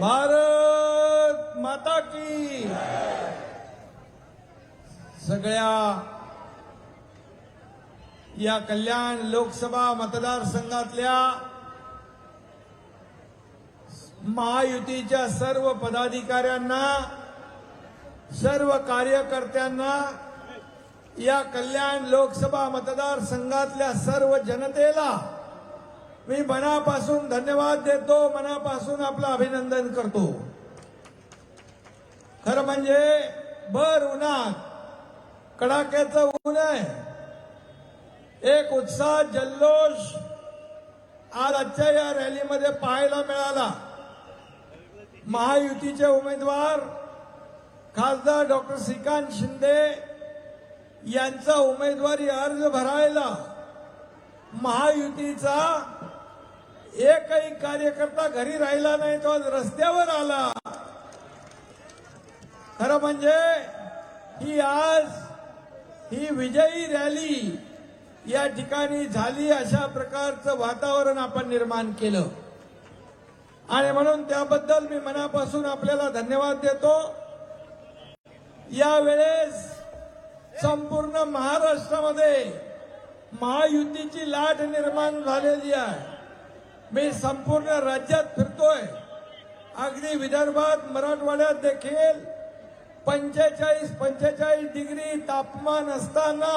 भारत माता की। सगळ्या या कल्याण लोकसभा मतदारसंघातल्या महायुतीच्या सर्व पदाधिकाऱ्यांना सर्व कार्यकर्त्यांना या कल्याण लोकसभा मतदारसंघातल्या सर्व जनतेला मी मनापासून धन्यवाद देतो मनापासून आपलं अभिनंदन करतो. खरं म्हणजे भर उन्हात कडाक्याचं ऊन आहे. एक उत्साह जल्लोष आज आजच्या या रॅलीमध्ये पाहायला मिळाला. महायुतीचे उमेदवार खासदार डॉक्टर श्रीकांत शिंदे यांचा उमेदवारी अर्ज भरायला महायुतीचा एकही कार्यकर्ता घरी राहिला नाही तो आज रस्त्यावर आला. खरं म्हणजे ही आज ही विजयी रॅली या ठिकाणी झाली अशा प्रकारचं वातावरण आपण निर्माण केलं. आणि म्हणून त्याबद्दल मी मनापासून आपल्याला धन्यवाद देतो. यावेळेस संपूर्ण महाराष्ट्रामध्ये महायुतीची लाट निर्माण झालेली आहे. मी संपूर्ण राज्यात फिरतोय. अगदी विदर्भात मराठवाड्यात देखील पंचेचाळीस पंचेचाळीस डिग्री तापमान असताना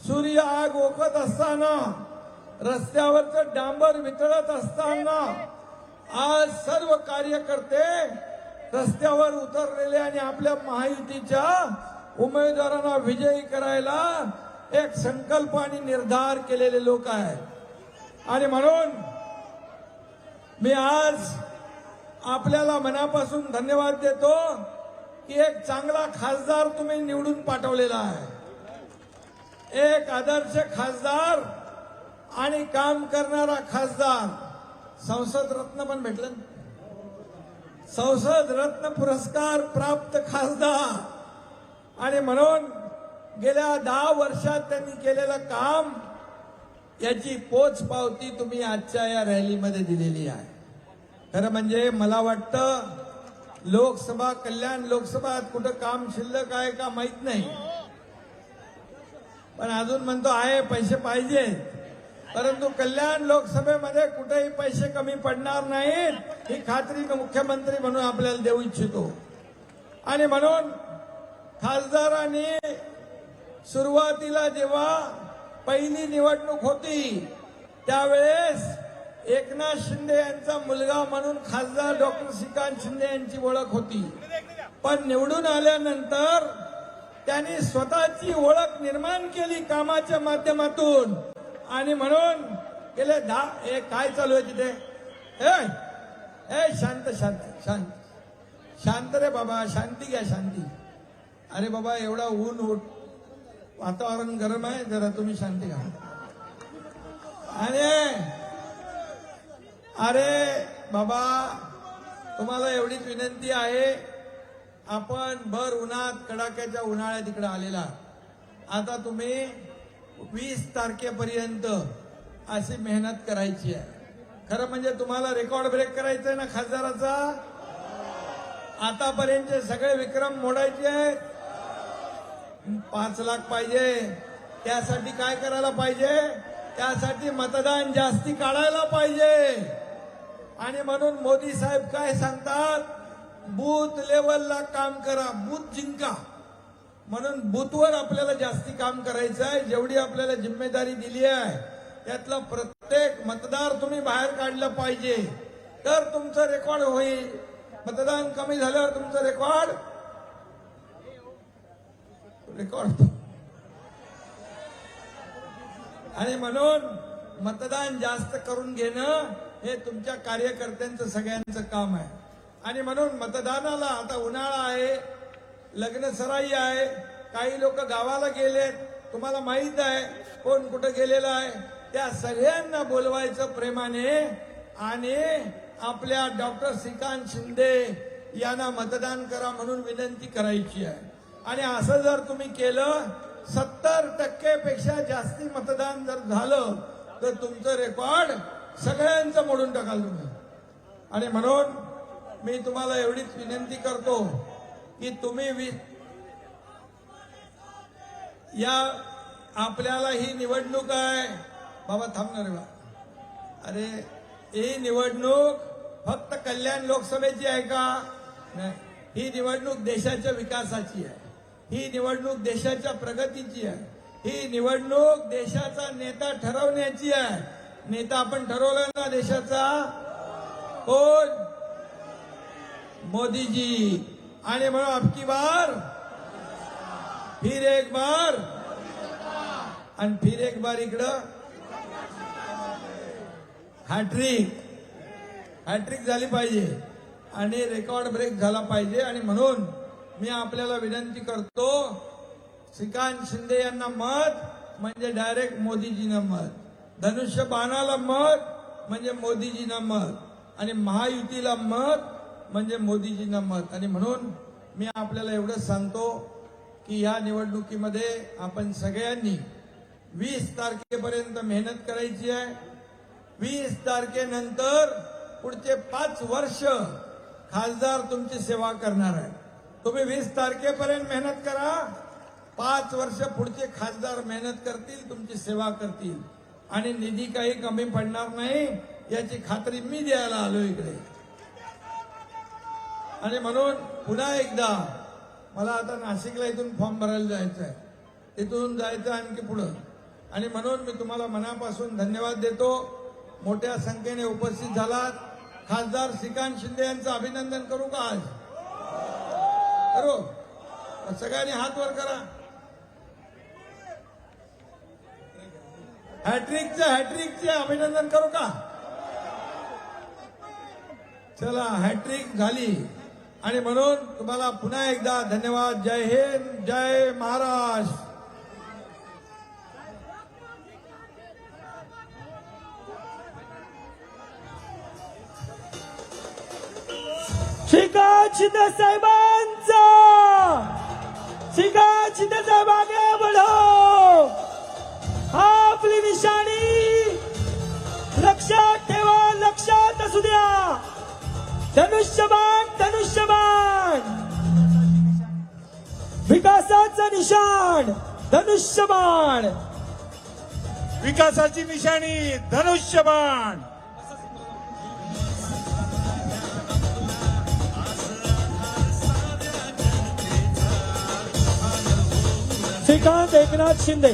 सूर्य आग ओकत असताना रस्त्यावरचं डांबर वितळत असताना आज सर्व कार्यकर्ते रस्त्यावर उतरलेले आणि आपल्या महायुतीच्या उमेदवारांना विजयी करायला एक संकल्प आणि निर्धार केलेले लोक आहेत. आणि म्हणून मी आज आपल्याला मनापासून धन्यवाद देतो की एक चांगला खासदार तुम्ही निवडून पाठवलेला आहे. एक आदर्श खासदार आणि काम करणारा खासदार. संसद रत्न पण भेटलं संसद रत्न पुरस्कार प्राप्त खासदार. आणि म्हणून गेल्या दहा वर्षात त्यांनी केलेलं काम याची पोच पावती तुम्ही आजच्या या रॅलीमध्ये दिलेली आहे. खरं म्हणजे मला वाटतं लोकसभा कल्याण लोकसभा कुठं काम शिल्लक आहे का माहीत नाही. पण अजून म्हणतो आहे पैसे पाहिजे परंतु कल्याण लोकसभेमध्ये कुठेही पैसे कमी पडणार नाहीत ही खात्री मुख्यमंत्री म्हणून आपल्याला देऊ इच्छितो. आणि म्हणून खासदारांनी सुरुवातीला जेव्हा पहिली निवडणूक होती. त्यावेळेस एकनाथ शिंदे यांचा मुलगा म्हणून खासदार डॉक्टर श्रीकांत शिंदे यांची ओळख होती. पण निवडून आल्यानंतर त्यांनी स्वतःची ओळख निर्माण केली कामाच्या माध्यमातून. आणि म्हणून गेले दहा ए काय चालू आहे तिथे? ए शांत शांत शांत. शांत रे बाबा शांती घ्या शांती. अरे बाबा एवढा ऊन उठ वातावरण गरम आहे जरा तुम्ही शांती घ्या. आणि अरे बाबा तुम्हाला एवढीच विनंती आहे आपण भर उन्हात कडाक्याच्या उन्हाळ्यात इकडे आलेला आता तुम्ही वीस तारखेपर्यंत अशी मेहनत करायची आहे. खरं म्हणजे तुम्हाला रेकॉर्ड ब्रेक करायचं आहे ना खासदाराचा? आतापर्यंतचे सगळे विक्रम मोडायचे आहेत. पाच लाख पाहिजे. त्यासाठी काय करायला पाहिजे? त्यासाठी मतदान जास्ती काढायला पाहिजे. आणि म्हणून मोदी साहेब काय सांगतात? बूथ लेवलला काम करा बूथ जिंका. म्हणून बूथवर आपल्याला जास्ती काम करायचं आहे. जेवढी आपल्याला जिम्मेदारी दिली आहे त्यातला प्रत्येक मतदार तुम्ही बाहेर काढलं पाहिजे. तर तुमचं रेकॉर्ड होईल. मतदान कमी झाल्यावर तुमचं रेकॉर्ड रेकॉर्ड आणि म्हणून मतदान जास्त करून घेणं हे तुमच्या कार्यकर्त्यांचं सगळ्यांचं काम आहे. आणि म्हणून मतदानाला आता उन्हाळा आहे लग्न सराई आहे काही लोक गावाला गेलेत तुम्हाला माहीत आहे कोण कुठं गेलेलं आहे त्या सगळ्यांना बोलवायचं प्रेमाने आणि आपल्या डॉक्टर श्रीकांत शिंदे यांना मतदान करा म्हणून विनंती करायची आहे. आणि असं जर तुम्ही केलं सत्तर टक्केपेक्षा जास्ती मतदान जर झालं तर तुमचं रेकॉर्ड सगळ्यांचं मोडून टाकाल तुम्ही. आणि म्हणून मी तुम्हाला एवढीच विनंती करतो की तुम्ही वि- या आपल्याला ही निवडणूक आहे. बाबा थांबणार बा अरे ही निवडणूक फक्त कल्याण लोकसभेची आहे का? नाही. ही निवडणूक देशाच्या विकासाची आहे. ही निवडणूक देशाच्या प्रगतीची आहे. ही निवडणूक देशाचा नेता ठरवण्याची आहे. नेता आपण ठरवलं ना देशाचा? कोण? मोदीजी. आणि म्हणून अबकी बार? फिर एक बार? आणि फिर एक बार इकडं? हॅट्रिक. हॅट्रिक झाली पाहिजे. आणि रेकॉर्ड ब्रेक झाला पाहिजे. आणि म्हणून मी आपल्याला विनंती करतो श्रीकांत शिंदे यांना मत म्हणजे डायरेक्ट मोदीजींना मत. धनुष्य बाणाला मत म्हणजे मोदीजींना मत. आणि महायुतीला मत म्हणजे मोदीजींना मत. आणि म्हणून मी आपल्याला एवढंच सांगतो की या निवडणुकीमध्ये आपण सगळ्यांनी वीस तारखेपर्यंत मेहनत करायची आहे. वीस तारखेनंतर पुढचे पाच वर्ष खासदार तुमची सेवा करणार आहे तुम्ही वीस तारखेपर्यंत मेहनत करा. पाच वर्ष पुढचे खासदार मेहनत करतील तुमची सेवा करतील. आणि निधी काही कमी पडणार नाही याची खात्री मी द्यायला आलो इकडे. आणि म्हणून पुन्हा एकदा मला आता नाशिकला इथून फॉर्म भरायला जायचं आहे तिथून जायचं आणखी पुढं. आणि म्हणून मी तुम्हाला मनापासून धन्यवाद देतो. मोठ्या संख्येने उपस्थित झालात. खासदार श्रीकांत शिंदे यांचं अभिनंदन करू का आज? करू. सगळ्यांनी हात वर करा. हॅट्रिकचं हॅट्रिकचे अभिनंदन करू का? चला हॅट्रिक झाली. आणि म्हणून तुम्हाला पुन्हा एकदा धन्यवाद. जय हिंद जय महाराष्ट्र. श्रीकांत शिंदे साहेबांचा. श्रीकांत शिंदे साहेब आगे बढो आपली निशाणी लक्षात ठेवा लक्षात असू द्या. धनुष्यबाण धनुष्यबाण. विकासाचं निशाण धनुष्यबाण. विकासाची निशाणी धनुष्यबाण. श्रीकांत एकनाथ शिंदे